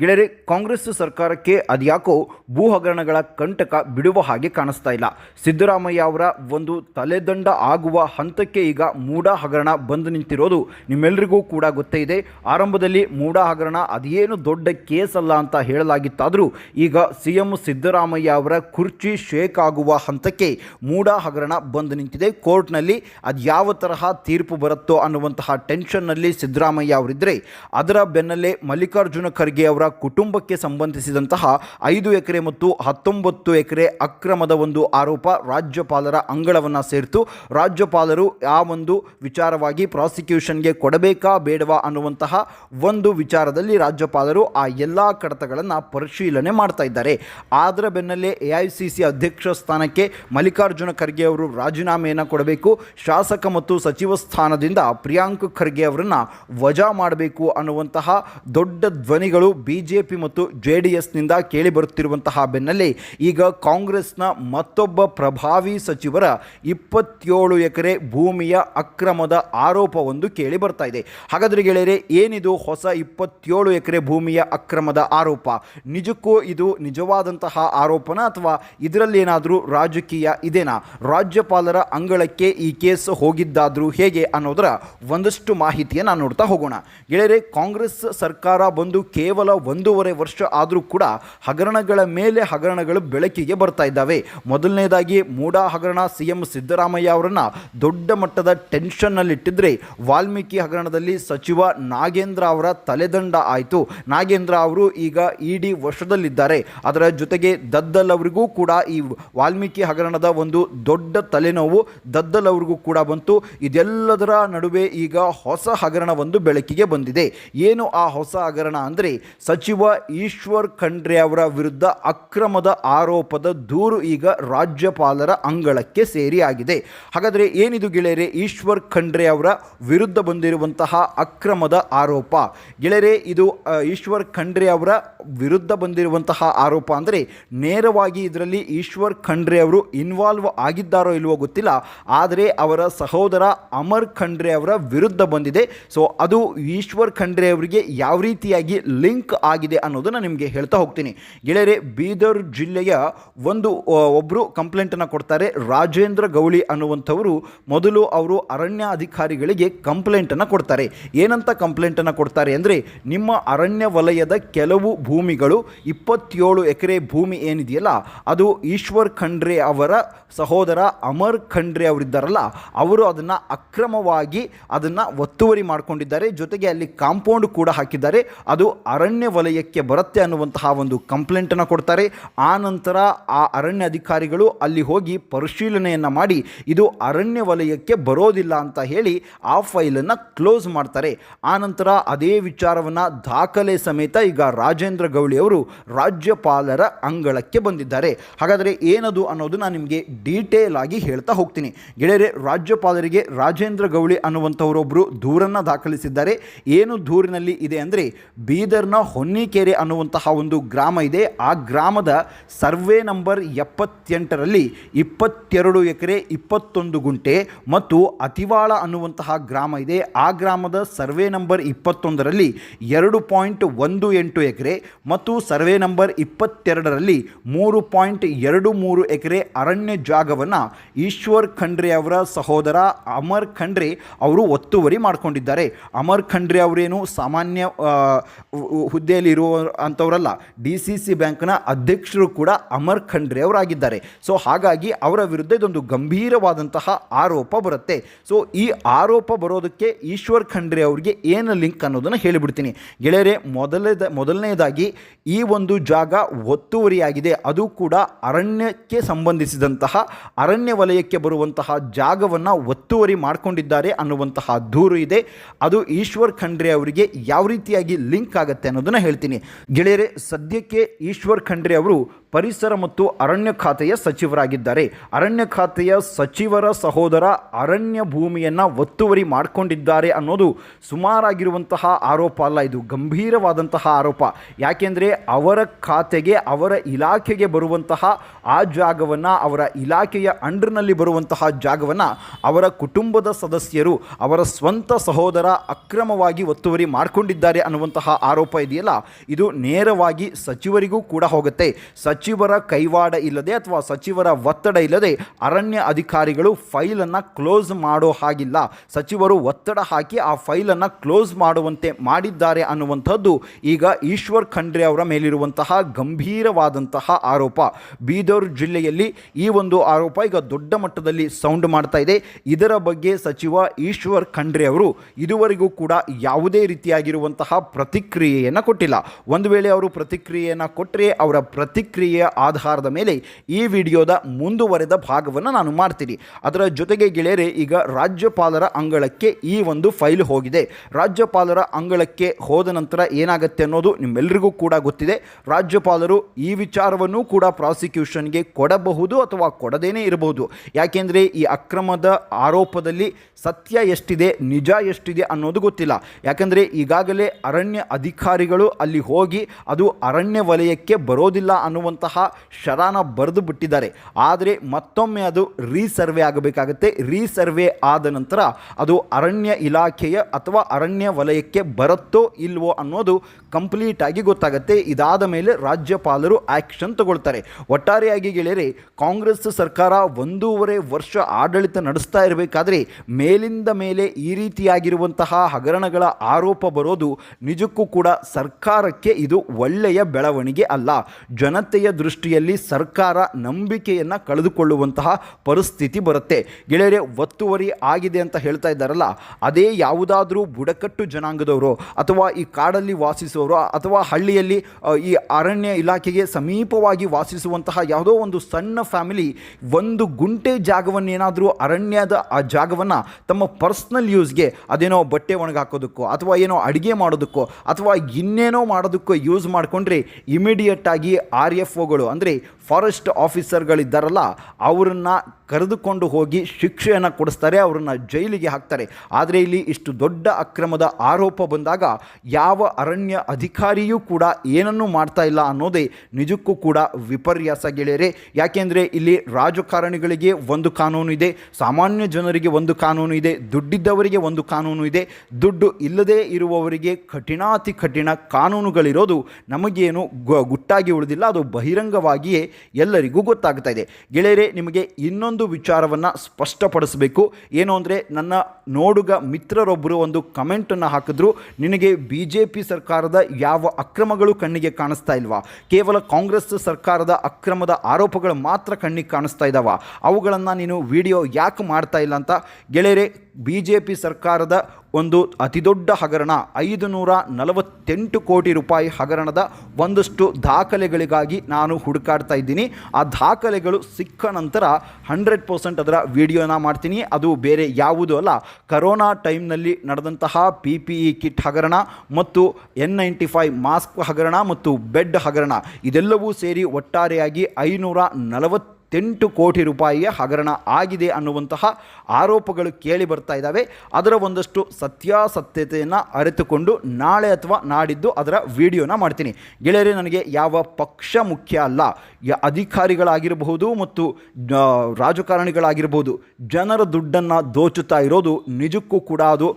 ಗೆಳೆಯರೆ, ಕಾಂಗ್ರೆಸ್ ಸರ್ಕಾರಕ್ಕೆ ಅದ್ಯಾಕೋ ಭೂ ಹಗರಣಗಳ ಕಂಟಕ ಬಿಡುವ ಹಾಗೆ ಕಾಣಿಸ್ತಾ ಇಲ್ಲ. ಸಿದ್ದರಾಮಯ್ಯ ಅವರ ಒಂದು ತಲೆದಂಡ ಆಗುವ ಹಂತಕ್ಕೆ ಈಗ ಮೂಡ ಹಗರಣ ಬಂದು ನಿಂತಿರೋದು ನಿಮ್ಮೆಲ್ಲರಿಗೂ ಕೂಡ ಗೊತ್ತೇ ಇದೆ. ಆರಂಭದಲ್ಲಿ ಮೂಡ ಹಗರಣ ಅದೇನು ದೊಡ್ಡ ಕೇಸ್ ಅಲ್ಲ ಅಂತ ಹೇಳಲಾಗಿತ್ತಾದರೂ ಈಗ ಸಿ ಎಂ ಸಿದ್ದರಾಮಯ್ಯ ಅವರ ಕುರ್ಚಿ ಶೇಕ್ ಆಗುವ ಹಂತಕ್ಕೆ ಮೂಡ ಹಗರಣ ಬಂದು ನಿಂತಿದೆ. ಕೋರ್ಟ್ನಲ್ಲಿ ಅದು ಯಾವ ತರಹ ತೀರ್ಪು ಬರುತ್ತೋ ಅನ್ನುವಂತಹ ಟೆನ್ಷನ್ನಲ್ಲಿ ಸಿದ್ದರಾಮಯ್ಯ ಅವರಿದ್ದರೆ ಅದರ ಬೆನ್ನಲ್ಲೇ ಮಲ್ಲಿಕಾರ್ಜುನ ಖರ್ಗೆ ಅವರ ಕುಟುಂಬಕ್ಕೆ ಸಂಬಂಧಿಸಿದಂತಹ ಐದು ಎಕರೆ ಮತ್ತು ಹತ್ತೊಂಬತ್ತು ಎಕರೆ ಅಕ್ರಮದ ಒಂದು ಆರೋಪ ರಾಜ್ಯಪಾಲರ ಅಂಗಳವನ್ನು ಸೇರಿತು. ರಾಜ್ಯಪಾಲರು ಆ ಒಂದು ವಿಚಾರವಾಗಿ ಪ್ರಾಸಿಕ್ಯೂಷನ್ಗೆ ಕೊಡಬೇಕಾ ಬೇಡವಾ ಅನ್ನುವಂತಹ ಒಂದು ವಿಚಾರದಲ್ಲಿ ರಾಜ್ಯಪಾಲರು ಆ ಎಲ್ಲ ಕಡತಗಳನ್ನು ಪರಿಶೀಲನೆ ಮಾಡ್ತಾ ಇದ್ದಾರೆ. ಅದರ ಬೆನ್ನಲ್ಲೇ ಎ ಐ ಸಿ ಸಿ ಅಧ್ಯಕ್ಷ ಸ್ಥಾನಕ್ಕೆ ಮಲ್ಲಿಕಾರ್ಜುನ ಖರ್ಗೆ ಅವರು ರಾಜೀನಾಮೆಯನ್ನು ಕೊಡಬೇಕು. ಶಾಸಕ ಮತ್ತು ಸಚಿವ ಸ್ಥಾನದಿಂದ ಪ್ರಿಯಾಂಕ್ ಖರ್ಗೆ ಅವರನ್ನು ವಜಾ ಮಾಡಬೇಕು ಅನ್ನುವಂತಹ ದೊಡ್ಡ ಧ್ವನಿಗಳು ಬಿಜೆಪಿ ಮತ್ತು ಜೆ ಡಿ ಎಸ್ನಿಂದ ಕೇಳಿಬರುತ್ತಿರುವಂತಹ ಬೆನ್ನಲ್ಲಿ ಈಗ ಕಾಂಗ್ರೆಸ್ನ ಮತ್ತೊಬ್ಬ ಪ್ರಭಾವಿ ಸಚಿವರ ಇಪ್ಪತ್ತೇಳು ಎಕರೆ ಭೂಮಿಯ ಅಕ್ರಮದ ಆರೋಪವೊಂದು ಕೇಳಿ ಬರ್ತಾ ಇದೆ. ಹಾಗಾದರೆ ಗೆಳೆಯರೆ, ಏನಿದು ಹೊಸ ಇಪ್ಪತ್ತೇಳು ಎಕರೆ ಭೂಮಿಯ ಅಕ್ರಮದ ಆರೋಪ? ನಿಜಕ್ಕೂ ಇದು ನಿಜವಾದಂತಹ ಆರೋಪನ ಅಥವಾ ಇದರಲ್ಲಿ ಏನಾದರೂ ರಾಜಕೀಯ ಇದೇನಾ? ರಾಜ್ಯಪಾಲರ ಅಂಗಳಕ್ಕೆ ಈ ಕೇಸ್ ಹೋಗಿದ್ದಾದರೂ ಹೇಗೆ ಅನ್ನೋದರ ಒಂದಷ್ಟು ಮಾಹಿತಿಯನ್ನು ನೋಡ್ತಾ ಹೋಗೋಣ. ಗೆಳೆಯರೆ, ಕಾಂಗ್ರೆಸ್ ಸರ್ಕಾರ ಬಂದು ಕೇವಲ ಒಂದೂವರೆ ವರ್ಷ ಆದರೂ ಕೂಡ ಹಗರಣಗಳ ಮೇಲೆ ಹಗರಣಗಳು ಬೆಳಕಿಗೆ ಬರ್ತಾ ಇದ್ದಾವೆ. ಮೊದಲನೇದಾಗಿ ಮೂಡಾ ಹಗರಣ ಸಿ ಎಂ ಸಿದ್ದರಾಮಯ್ಯ ಅವರನ್ನು ದೊಡ್ಡ ಮಟ್ಟದ ಟೆನ್ಷನ್ನಲ್ಲಿಟ್ಟಿದ್ರೆ ವಾಲ್ಮೀಕಿ ಹಗರಣದಲ್ಲಿ ಸಚಿವ ನಾಗೇಂದ್ರ ಅವರ ತಲೆದಂಡ ಆಯಿತು. ನಾಗೇಂದ್ರ ಅವರು ಈಗ ಇಡಿ ವಶದಲ್ಲಿದ್ದಾರೆ ಅದರ ಜೊತೆಗೆ ದದ್ದಲ್ ಅವರಿಗೂ ಕೂಡ ಈ ವಾಲ್ಮೀಕಿ ಹಗರಣದ ಒಂದು ದೊಡ್ಡ ತಲೆನೋವು ದದ್ದಲ್ ಅವರಿಗೂ ಕೂಡ ಬಂತು. ಇದೆಲ್ಲದರ ನಡುವೆ ಈಗ ಹೊಸ ಹಗರಣವೊಂದು ಬೆಳಕಿಗೆ ಬಂದಿದೆ. ಏನು ಆ ಹೊಸ ಹಗರಣ ಅಂದರೆ ಸಚಿವ ಈಶ್ವರ್ ಖಂಡ್ರೆ ಅವರ ವಿರುದ್ಧ ಅಕ್ರಮದ ಆರೋಪದ ದೂರು ಈಗ ರಾಜ್ಯಪಾಲರ ಅಂಗಳಕ್ಕೆ ಸೇರಿಯಾಗಿದೆ. ಹಾಗಾದರೆ ಏನಿದು ಗೆಳೆಯರೆ, ಈಶ್ವರ್ ಖಂಡ್ರೆ ಅವರ ವಿರುದ್ಧ ಬಂದಿರುವಂತಹ ಅಕ್ರಮದ ಆರೋಪ? ಗೆಳೆಯರೆ, ಇದು ಈಶ್ವರ್ ಖಂಡ್ರೆ ಅವರ ವಿರುದ್ಧ ಬಂದಿರುವಂತಹ ಆರೋಪ ಅಂದರೆ ನೇರವಾಗಿ ಇದರಲ್ಲಿ ಈಶ್ವರ್ ಖಂಡ್ರೆ ಅವರು ಇನ್ವಾಲ್ವ್ ಆಗಿದ್ದಾರೋ ಇಲ್ವೋ ಗೊತ್ತಿಲ್ಲ. ಆದರೆ ಅವರ ಸಹೋದರ ಅಮರ್ ಖಂಡ್ರೆ ಅವರ ವಿರುದ್ಧ ಬಂದಿದೆ. ಸೊ ಅದು ಈಶ್ವರ್ ಖಂಡ್ರೆ ಅವರಿಗೆ ಯಾವ ರೀತಿಯಾಗಿ ಲಿಂಕ್ ಆಗಿದೆ ಅನ್ನೋದನ್ನು ನಿಮಗೆ ಹೇಳ್ತಾ ಹೋಗ್ತೀನಿ. ಗೆಳೆಯರೆ, ಬೀದರ್ ಜಿಲ್ಲೆಯ ಒಂದು ಒಬ್ಬರು ಕಂಪ್ಲೇಂಟನ್ನು ಕೊಡ್ತಾರೆ. ರಾಜೇಂದ್ರ ಗೌಳಿ ಅನ್ನುವಂಥವರು ಮೊದಲು ಅವರು ಅರಣ್ಯ ಅಧಿಕಾರಿಗಳಿಗೆ ಕಂಪ್ಲೇಂಟನ್ನು ಕೊಡ್ತಾರೆ. ಏನಂತ ಕಂಪ್ಲೇಂಟನ್ನು ಕೊಡ್ತಾರೆ ಅಂದರೆ, ನಿಮ್ಮ ಅರಣ್ಯ ವಲಯದ ಕೆಲವು ಭೂಮಿಗಳು, ಇಪ್ಪತ್ತೇಳು ಎಕರೆ ಭೂಮಿ ಏನಿದೆಯಲ್ಲ, ಅದು ಈಶ್ವರ್ ಖಂಡ್ರೆ ಅವರ ಸಹೋದರ ಅಮರ್ ಖಂಡ್ರೆ ಅವರಿದ್ದಾರಲ್ಲ, ಅವರು ಅದನ್ನು ಅಕ್ರಮವಾಗಿ ಅದನ್ನು ಒತ್ತುವರಿ ಮಾಡಿಕೊಂಡಿದ್ದಾರೆ. ಜೊತೆಗೆ ಅಲ್ಲಿ ಕಾಂಪೌಂಡ್ ಕೂಡ ಹಾಕಿದ್ದಾರೆ. ಅದು ಅರಣ್ಯ ವಲಯಕ್ಕೆ ಬರುತ್ತೆ ಅನ್ನುವಂತಹ ಒಂದು ಕಂಪ್ಲೇಂಟನ್ನು ಕೊಡ್ತಾರೆ. ಆ ನಂತರ ಆ ಅರಣ್ಯ ಅಧಿಕಾರಿಗಳು ಅಲ್ಲಿ ಹೋಗಿ ಪರಿಶೀಲನೆಯನ್ನು ಮಾಡಿ, ಇದು ಅರಣ್ಯ ವಲಯಕ್ಕೆ ಬರೋದಿಲ್ಲ ಅಂತ ಹೇಳಿ ಆ ಫೈಲನ್ನು ಕ್ಲೋಸ್ ಮಾಡ್ತಾರೆ. ಆ ನಂತರ ಅದೇ ವಿಚಾರವನ್ನು ದಾಖಲೆ ಸಮೇತ ಈಗ ರಾಜೇಂದ್ರ ಗೌಳಿ ಅವರು ರಾಜ್ಯಪಾಲರ ಅಂಗಳಕ್ಕೆ ಬಂದಿದ್ದಾರೆ. ಹಾಗಾದರೆ ಏನದು ಅನ್ನೋದು ನಾನು ನಿಮಗೆ ಡೀಟೇಲ್ ಆಗಿ ಹೇಳ್ತಾ ಹೋಗ್ತೀನಿ. ಗೆಳೆಯರೆ, ರಾಜ್ಯಪಾಲರಿಗೆ ರಾಜೇಂದ್ರ ಗೌಳಿ ಅನ್ನುವಂಥವರೊಬ್ಬರು ದೂರನ್ನು ದಾಖಲಿಸಿದ್ದಾರೆ. ಏನು ದೂರಿನಲ್ಲಿ ಇದೆ ಅಂದರೆ ಬೀದರ್ನ ಹೊನ್ನಿಕೆರೆ ಅನ್ನುವಂತಹ ಒಂದು ಗ್ರಾಮ ಇದೆ. ಆ ಗ್ರಾಮದ ಸರ್ವೆ ನಂಬರ್ ಎಪ್ಪತ್ತೆಂಟರಲ್ಲಿ ಇಪ್ಪತ್ತೆರಡು ಎಕರೆ ಇಪ್ಪತ್ತೊಂದು ಗುಂಟೆ ಮತ್ತು ಅತಿವಾಳ ಅನ್ನುವಂತಹ ಗ್ರಾಮ ಇದೆ. ಆ ಗ್ರಾಮದ ಸರ್ವೆ ನಂಬರ್ ಇಪ್ಪತ್ತೊಂದರಲ್ಲಿ ಎರಡು ಪಾಯಿಂಟ್ ಒಂದು ಎಂಟು ಎಕರೆ ಮತ್ತು ಸರ್ವೆ ನಂಬರ್ ಇಪ್ಪತ್ತೆರಡರಲ್ಲಿ ಮೂರು ಪಾಯಿಂಟ್ ಎರಡು ಮೂರು ಎಕರೆ ಅರಣ್ಯ ಜಾಗವನ್ನು ಈಶ್ವರ್ ಖಂಡ್ರೆ ಅವರ ಸಹೋದರ ಅಮರ್ ಖಂಡ್ರೆ ಅವರು ಒತ್ತುವರಿ ಮಾಡಿಕೊಂಡಿದ್ದಾರೆ. ಅಮರ್ ಖಂಡ್ರೆ ಅವರೇನು ಸಾಮಾನ್ಯ ಹು- ಹುದ್ದೆಯಲ್ಲಿ ಇರುವ ಅಂಥವರಲ್ಲ ಡಿ ಸಿ ಸಿ ಬ್ಯಾಂಕ್ನ ಅಧ್ಯಕ್ಷರು ಕೂಡ ಅಮರ್ ಖಂಡ್ರೆ ಅವರಾಗಿದ್ದಾರೆ. ಸೊ, ಹಾಗಾಗಿ ಅವರ ವಿರುದ್ಧ ಇದೊಂದು ಗಂಭೀರವಾದಂತಹ ಆರೋಪ ಬರುತ್ತೆ. ಸೊ, ಈ ಆರೋಪ ಬರೋದಕ್ಕೆ ಈಶ್ವರ್ ಖಂಡ್ರೆ ಅವರಿಗೆ ಏನು ಲಿಂಕ್ ಅನ್ನೋದನ್ನು ಹೇಳಿಬಿಡ್ತೀನಿ. ಗೆಳೆಯರೆ, ಮೊದಲದ, ಮೊದಲನೇದಾಗಿ ಈ ಒಂದು ಜಾಗ ಒತ್ತುವರಿಯಾಗಿದೆ. ಅದು ಕೂಡ ಅರಣ್ಯಕ್ಕೆ ಸಂಬಂಧಿಸಿದಂತಹ, ಅರಣ್ಯ ವಲಯಕ್ಕೆ ಬರುವಂತಹ ಜಾಗವನ್ನು ಒತ್ತುವರಿ ಮಾಡಿಕೊಂಡಿದ್ದಾರೆ ಅನ್ನುವಂತಹ ದೂರು ಇದೆ. ಅದು ಈಶ್ವರ್ ಖಂಡ್ರೆ ಅವರಿಗೆ ಯಾವ ರೀತಿಯಾಗಿ ಲಿಂಕ್ ಆಗುತ್ತೆ ಅನ್ನೋದನ್ನು ಹೇಳ್ತೀನಿ. ಗೆಳೆಯರೆ, ಸದ್ಯಕ್ಕೆ ಈಶ್ವರ್ ಖಂಡ್ರೆ ಅವರು ಪರಿಸರ ಮತ್ತು ಅರಣ್ಯ ಖಾತೆಯ ಸಚಿವರಾಗಿದ್ದಾರೆ. ಅರಣ್ಯ ಖಾತೆಯ ಸಚಿವರ ಸಹೋದರ ಅರಣ್ಯ ಭೂಮಿಯನ್ನು ಒತ್ತುವರಿ ಮಾಡಿಕೊಂಡಿದ್ದಾರೆ ಅನ್ನೋದು ಸುಮಾರಾಗಿರುವಂತಹ ಆರೋಪ ಅಲ್ಲ, ಇದು ಗಂಭೀರವಾದಂತಹ ಆರೋಪ. ಯಾಕೆಂದರೆ ಅವರ ಖಾತೆಗೆ, ಅವರ ಇಲಾಖೆಗೆ ಬರುವಂತಹ ಆ ಜಾಗವನ್ನು, ಅವರ ಇಲಾಖೆಯ ಅಂಡರ್ನಲ್ಲಿ ಬರುವಂತಹ ಜಾಗವನ್ನು ಅವರ ಕುಟುಂಬದ ಸದಸ್ಯರು, ಅವರ ಸ್ವಂತ ಸಹೋದರ ಅಕ್ರಮವಾಗಿ ಒತ್ತುವರಿ ಮಾಡಿಕೊಂಡಿದ್ದಾರೆ ಅನ್ನುವಂತಹ ಆರೋಪ ಇದೆಯಲ್ಲ? ಇದು ನೇರವಾಗಿ ಸಚಿವರಿಗೂ ಕೂಡ ಹೋಗುತ್ತೆ. ಸಚಿವರ ಕೈವಾಡ ಇಲ್ಲದೆ ಅಥವಾ ಸಚಿವರ ಒತ್ತಡ ಇಲ್ಲದೆ ಅರಣ್ಯ ಅಧಿಕಾರಿಗಳು ಫೈಲನ್ನು ಕ್ಲೋಸ್ ಮಾಡೋ ಹಾಗಿಲ್ಲ. ಸಚಿವರು ಒತ್ತಡ ಹಾಕಿ ಆ ಫೈಲನ್ನು ಕ್ಲೋಸ್ ಮಾಡುವಂತೆ ಮಾಡಿದ್ದಾರೆ ಅನ್ನುವಂಥದ್ದು ಈಗ ಈಶ್ವರ್ ಖಂಡ್ರೆ ಅವರ ಮೇಲಿರುವಂತಹ ಗಂಭೀರವಾದಂತಹ ಆರೋಪ. ಬೀದರ್ ಜಿಲ್ಲೆಯಲ್ಲಿ ಈ ಒಂದು ಆರೋಪ ಈಗ ದೊಡ್ಡ ಮಟ್ಟದಲ್ಲಿ ಸೌಂಡ್ ಮಾಡ್ತಾ ಇದೆ. ಇದರ ಬಗ್ಗೆ ಸಚಿವ ಈಶ್ವರ್ ಖಂಡ್ರೆ ಅವರು ಇದುವರೆಗೂ ಕೂಡ ಯಾವುದೇ ರೀತಿಯಾಗಿರುವಂತಹ ಪ್ರತಿಕ್ರಿಯೆಯನ್ನು ಕೊಟ್ಟಿಲ್ಲ. ಒಂದು ವೇಳೆ ಅವರು ಪ್ರತಿಕ್ರಿಯೆಯನ್ನು ಕೊಟ್ಟರೆ ಅವರ ಪ್ರತಿಕ್ರಿಯೆಯ ಆಧಾರದ ಮೇಲೆ ಈ ವಿಡಿಯೋದ ಮುಂದುವರೆದ ಭಾಗವನ್ನು ನಾನು ಮಾಡ್ತೀನಿ. ಅದರ ಜೊತೆಗೆ ಗೆಳೆಯರೆ, ಈಗ ರಾಜ್ಯಪಾಲರ ಅಂಗಳಕ್ಕೆ ಈ ಒಂದು ಫೈಲ್ ಹೋಗಿದೆ. ರಾಜ್ಯಪಾಲರ ಅಂಗಳಕ್ಕೆ ಹೋದ ನಂತರ ಏನಾಗುತ್ತೆ ಅನ್ನೋದು ನಿಮ್ಮೆಲ್ಲರಿಗೂ ಕೂಡ ಗೊತ್ತಿದೆ. ರಾಜ್ಯಪಾಲರು ಈ ವಿಚಾರವನ್ನು ಕೂಡ ಪ್ರಾಸಿಕ್ಯೂಷನ್ಗೆ ಕೊಡಬಹುದು ಅಥವಾ ಕೊಡದೇನೇ ಇರಬಹುದು. ಯಾಕೆಂದರೆ ಈ ಅಕ್ರಮದ ಆರೋಪದಲ್ಲಿ ಸತ್ಯ ಎಷ್ಟಿದೆ, ನಿಜ ಎಷ್ಟಿದೆ ಅನ್ನೋದು ಗೊತ್ತಿಲ್ಲ. ಯಾಕಂದರೆ ಈಗಾಗಲೇ ಅರಣ್ಯ ಅಧಿಕಾರಿಗಳು ಅಲ್ಲಿ ಹೋಗಿ ಅದು ಅರಣ್ಯ ವಲಯಕ್ಕೆ ಬರೋದಿಲ್ಲ ಅನ್ನುವಂತಹ ಶರಾನ ಬರೆದು ಬಿಟ್ಟಿದ್ದಾರೆ. ಆದರೆ ಮತ್ತೊಮ್ಮೆ ಅದು ರೀಸರ್ವೆ ಆಗಬೇಕಾಗತ್ತೆ. ರೀಸರ್ವೆ ಆದ ನಂತರ ಅದು ಅರಣ್ಯ ಇಲಾಖೆಯ ಅಥವಾ ಅರಣ್ಯ ವಲಯಕ್ಕೆ ಬರುತ್ತೋ ಇಲ್ವೋ ಅನ್ನೋದು ಕಂಪ್ಲೀಟ್ ಆಗಿ ಗೊತ್ತಾಗುತ್ತೆ. ಇದಾದ ಮೇಲೆ ರಾಜ್ಯಪಾಲರು ಆ್ಯಕ್ಷನ್ ತಗೊಳ್ತಾರೆ. ಒಟ್ಟಾರೆಯಾಗಿ ಗೆಳೆಯರೆ, ಕಾಂಗ್ರೆಸ್ ಸರ್ಕಾರ ಒಂದೂವರೆ ವರ್ಷ ಆಡಳಿತ ನಡೆಸ್ತಾ ಇರಬೇಕಾದ್ರೆ ಮೇಲಿಂದ ಮೇಲೆ ಈ ರೀತಿಯಾಗಿರುವಂತಹ ಹಗರಣಗಳ ಆರೋಪ ಬರೋದು ನಿಜಕ್ಕೂ ಕೂಡ ಸರ್ಕಾರಕ್ಕೆ ಇದು ಒಳ್ಳೆಯ ಬೆಳವಣಿಗೆ ಅಲ್ಲ. ಜನತೆಯ ದೃಷ್ಟಿಯಲ್ಲಿ ಸರ್ಕಾರ ನಂಬಿಕೆಯನ್ನು ಕಳೆದುಕೊಳ್ಳುವಂತಹ ಪರಿಸ್ಥಿತಿ ಬರುತ್ತೆ. ಗೆಳೆಯರೆ, ಒತ್ತುವರಿ ಆಗಿದೆ ಅಂತ ಹೇಳ್ತಾ ಇದ್ದಾರಲ್ಲ, ಅದೇ ಯಾವುದಾದ್ರೂ ಬುಡಕಟ್ಟು ಜನಾಂಗದವರು ಅಥವಾ ಈ ಕಾಡಲ್ಲಿ ವಾಸಿಸುವವರು ಅಥವಾ ಹಳ್ಳಿಯಲ್ಲಿ ಈ ಅರಣ್ಯ ಇಲಾಖೆಗೆ ಸಮೀಪವಾಗಿ ವಾಸಿಸುವಂತಹ ಯಾವುದೋ ಒಂದು ಸಣ್ಣ ಫ್ಯಾಮಿಲಿ ಒಂದು ಗುಂಟೆ ಜಾಗವನ್ನೇನಾದರೂ ಅರಣ್ಯದ ಆ ಜಾಗವನ್ನು ತಮ್ಮ ಪರ್ಸ್ನಲ್ ಯೂಸ್ಗೆ ಅದೇನೋ ಬಟ್ಟೆ ಒಣಗಾಕೋದಕ್ಕೋ ಅಥವಾ ಏನೋ ಅಡುಗೆ ಮಾಡೋದಕ್ಕೋ ಅಥವಾ ಇನ್ನೇನೋ ಮಾಡೋದಕ್ಕೂ ಯೂಸ್ ಮಾಡಿಕೊಂಡ್ರೆ ಇಮಿಡಿಯೇಟ್ ಆಗಿ ಆರ್ ಎಫ್ ಒಗಳು ಅಂದರೆ ಫಾರೆಸ್ಟ್ ಆಫೀಸರ್ಗಳಿದ್ದಾರಲ್ಲ ಅವರನ್ನು ಕರೆದುಕೊಂಡು ಹೋಗಿ ಶಿಕ್ಷೆಯನ್ನು ಕೊಡಿಸ್ತಾರೆ, ಅವರನ್ನು ಜೈಲಿಗೆ ಹಾಕ್ತಾರೆ. ಆದರೆ ಇಲ್ಲಿ ಇಷ್ಟು ದೊಡ್ಡ ಅಕ್ರಮದ ಆರೋಪ ಬಂದಾಗ ಯಾವ ಅರಣ್ಯ ಅಧಿಕಾರಿಯೂ ಕೂಡ ಏನನ್ನೂ ಮಾಡ್ತಾ ಇಲ್ಲ ಅನ್ನೋದೇ ನಿಜಕ್ಕೂ ಕೂಡ ವಿಪರ್ಯಾಸ ಗೆಳೆಯರೆ. ಯಾಕೆಂದರೆ ಇಲ್ಲಿ ರಾಜಕಾರಣಿಗಳಿಗೆ ಒಂದು ಕಾನೂನು ಇದೆ, ಸಾಮಾನ್ಯ ಜನರಿಗೆ ಒಂದು ಕಾನೂನು ಇದೆ, ದುಡ್ಡಿದ್ದವರಿಗೆ ಒಂದು ಕಾನೂನು ಇದೆ. ದುಡ್ಡು ಇಲ್ಲದೇ ಇರುವವರಿಗೆ ಕಠಿಣಾತಿ ಕಠಿಣ ಕಾನೂನುಗಳಿರೋದು ನಮಗೇನು ಗುಟ್ಟಾಗಿ ಉಳಿದಿಲ್ಲ, ಅದು ಬಹಿರಂಗವಾಗಿಯೇ ಎಲ್ಲರಿಗೂ ಗೊತ್ತಾಗ್ತಾ ಇದೆ. ಗೆಳೆಯರೆ, ನಿಮಗೆ ಇನ್ನೊಂದು ವಿಚಾರವನ್ನು ಸ್ಪಷ್ಟಪಡಿಸಬೇಕು. ಏನು ಅಂದರೆ, ನನ್ನ ನೋಡುಗ ಮಿತ್ರರೊಬ್ಬರು ಒಂದು ಕಮೆಂಟನ್ನು ಹಾಕಿದ್ರು, ನಿನಗೆ ಬಿ ಜೆ ಪಿ ಸರ್ಕಾರದ ಯಾವ ಅಕ್ರಮಗಳು ಕಣ್ಣಿಗೆ ಕಾಣಿಸ್ತಾ ಇಲ್ವಾ? ಕೇವಲ ಕಾಂಗ್ರೆಸ್ ಸರ್ಕಾರದ ಅಕ್ರಮದ ಆರೋಪಗಳು ಮಾತ್ರ ಕಣ್ಣಿಗೆ ಕಾಣಿಸ್ತಾ ಇದ್ದಾವ ಅವುಗಳನ್ನು ನೀನು ವಿಡಿಯೋ ಯಾಕೆ ಮಾಡ್ತಾ ಇಲ್ಲ ಅಂತ? ಗೆಳೆಯರೆ ಬಿ ಜೆ ಪಿ ಸರ್ಕಾರದ ಒಂದು ಅತಿದೊಡ್ಡ ಹಗರಣ ಐದು ನೂರ ನಲವತ್ತೆಂಟು ಕೋಟಿ ರೂಪಾಯಿ ಹಗರಣದ ಒಂದಷ್ಟು ದಾಖಲೆಗಳಿಗಾಗಿ ನಾನು ಹುಡುಕಾಡ್ತಾ ಇದ್ದೀನಿ. ಆ ದಾಖಲೆಗಳು ಸಿಕ್ಕ ನಂತರ ಹಂಡ್ರೆಡ್ ಪರ್ಸೆಂಟ್ ಅದರ ವಿಡಿಯೋನ ಮಾಡ್ತೀನಿ. ಅದು ಬೇರೆ ಯಾವುದೂ ಅಲ್ಲ. ಕರೋನಾ ಟೈಮ್ನಲ್ಲಿ ನಡೆದಂತಹ ಪಿ ಪಿ ಇ ಕಿಟ್ ಹಗರಣ ಮತ್ತು ಎನ್ ನೈಂಟಿ ಫೈವ್ ಮಾಸ್ಕ್ ಹಗರಣ ಮತ್ತು ಬೆಡ್ ಹಗರಣ, ಇದೆಲ್ಲವೂ ಸೇರಿ ಒಟ್ಟಾರೆಯಾಗಿ ಐನೂರ ನಲವತ್ತು ತೆಂಟು ಕೋಟಿ ರೂಪಾಯಿಯ ಹಗರಣ ಆಗಿದೆ ಅನ್ನುವಂತಹ ಆರೋಪಗಳು ಕೇಳಿ ಬರ್ತಾ ಇದ್ದಾವೆ. ಅದರ ಒಂದಷ್ಟು ಸತ್ಯಾಸತ್ಯತೆಯನ್ನು ಅರಿತುಕೊಂಡು ನಾಳೆ ಅಥವಾ ನಾಡಿದ್ದು ಅದರ ವಿಡಿಯೋನ ಮಾಡ್ತೀನಿ. ಗೆಳೆಯರೇ, ನನಗೆ ಯಾವ ಪಕ್ಷ ಮುಖ್ಯ ಅಲ್ಲ. ಅಧಿಕಾರಿಗಳಾಗಿರಬಹುದು ಮತ್ತು ರಾಜಕಾರಣಿಗಳಾಗಿರ್ಬೋದು ಜನರ ದುಡ್ಡನ್ನು ದೋಚುತ್ತಾ ಇರೋದು ನಿಜಕ್ಕೂ ಕೂಡ ಅದು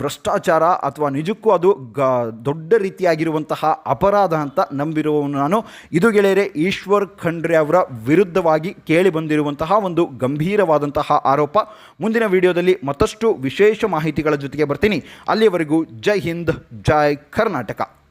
ಭ್ರಷ್ಟಾಚಾರ ಅಥವಾ ನಿಜಕ್ಕೂ ಅದು ಗ, ದೊಡ್ಡ ರೀತಿಯಾಗಿರುವಂತಹ ಅಪರಾಧ ಅಂತ ನಂಬಿರುವವನು ನಾನು. ಇದು ಗೆಳೆಯರೆ, ಈಶ್ವರ್ ಖಂಡ್ರೆ ಅವರ ವಿರುದ್ಧವಾಗಿ ಕೇಳಿ ಬಂದಿರುವಂತಹ ಒಂದು ಗಂಭೀರವಾದಂತಹ ಆರೋಪ. ಮುಂದಿನ ವಿಡಿಯೋದಲ್ಲಿ ಮತ್ತಷ್ಟು ವಿಶೇಷ ಮಾಹಿತಿಗಳ ಜೊತೆಗೆ ಬರ್ತೀನಿ. ಅಲ್ಲಿಯವರೆಗೂ ಜೈ ಹಿಂದ್, ಜೈ ಕರ್ನಾಟಕ.